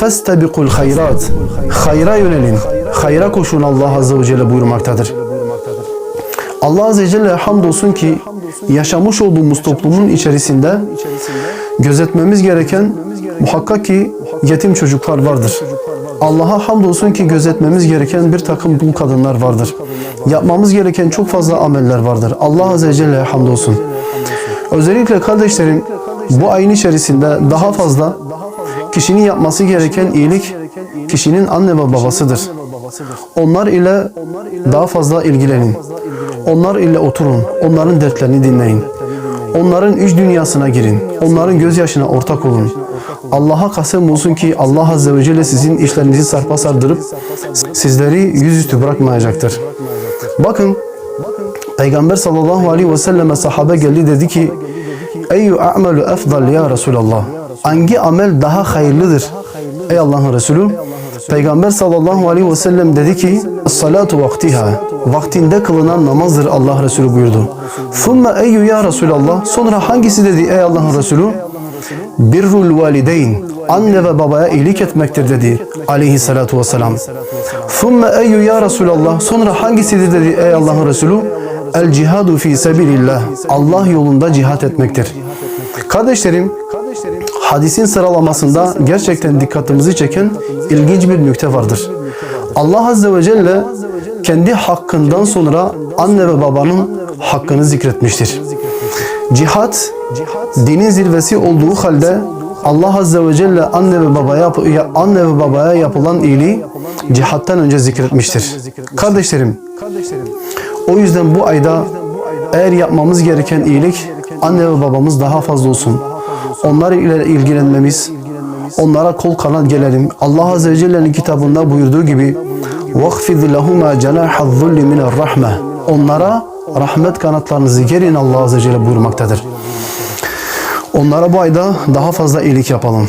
Fastabikul hayrat. Hayra yönelin. Hayra koşun Allah Azze ve Celle buyurmaktadır. Allah Azze ve Celle hamdolsun ki yaşamış olduğumuz toplumun içerisinde gözetmemiz gereken muhakkak ki yetim çocuklar vardır. Allah'a hamdolsun ki gözetmemiz gereken bir takım dul kadınlar vardır. Yapmamız gereken çok fazla ameller vardır. Allah Azze ve Celle hamdolsun. Özellikle kardeşlerim bu ayın içerisinde daha fazla kişinin yapması gereken iyilik kişinin anne ve babasıdır. Onlar ile daha fazla ilgilenin. Onlar ile oturun. Onların dertlerini dinleyin. Onların iç dünyasına girin. Onların gözyaşına ortak olun. Allah'a kasem olsun ki Allah Azze ve Celle sizin işlerinizi sarpa sardırıp sizleri yüzüstü bırakmayacaktır. Bakın Peygamber sallallahu aleyhi ve selleme sahabe geldi dedi ki Eyyü a'melu efdal ya Resulallah Hangi amel daha hayırlıdır? Ey Allah'ın Resulü Peygamber sallallahu aleyhi ve sellem dedi ki Salatu vaktiha Vaktinde kılınan namazdır Allah Resulü buyurdu. Thumme eyyü ya Resulallah Sonra hangisi dedi ey Allah'ın Resulü? Birrul valideyn Anne ve babaya iyilik etmektir dedi aleyhissalatu vesselam. Thumme eyyü ya Resulallah Sonra hangisidir dedi ey Allah'ın Resulü? El cihadu fi sebilillah Allah yolunda cihat etmektir. Kardeşlerim hadisin sıralamasında gerçekten dikkatimizi çeken ilginç bir nükte vardır. Allah Azze ve Celle kendi hakkından sonra anne ve babanın hakkını zikretmiştir. Cihat dinin zirvesi olduğu halde Allah Azze ve Celle anne ve babaya anne ve babaya yapılan iyiliği cihattan önce zikretmiştir. Kardeşlerim, o yüzden bu ayda eğer yapmamız gereken iyilik anne ve babamız daha fazla olsun. Onlar ile ilgilenmemiz, onlara kol kanat gelelim. Allah Azze ve Celle'nin kitabında buyurduğu gibi وَخْفِذْ لَهُمَا جَنَاحَ الظُّلِّ مِنَ الرَّحْمَةِ Onlara rahmet kanatlarınızı gerin Allah Azze ve Celle buyurmaktadır. Onlara bu ayda daha fazla iyilik yapalım.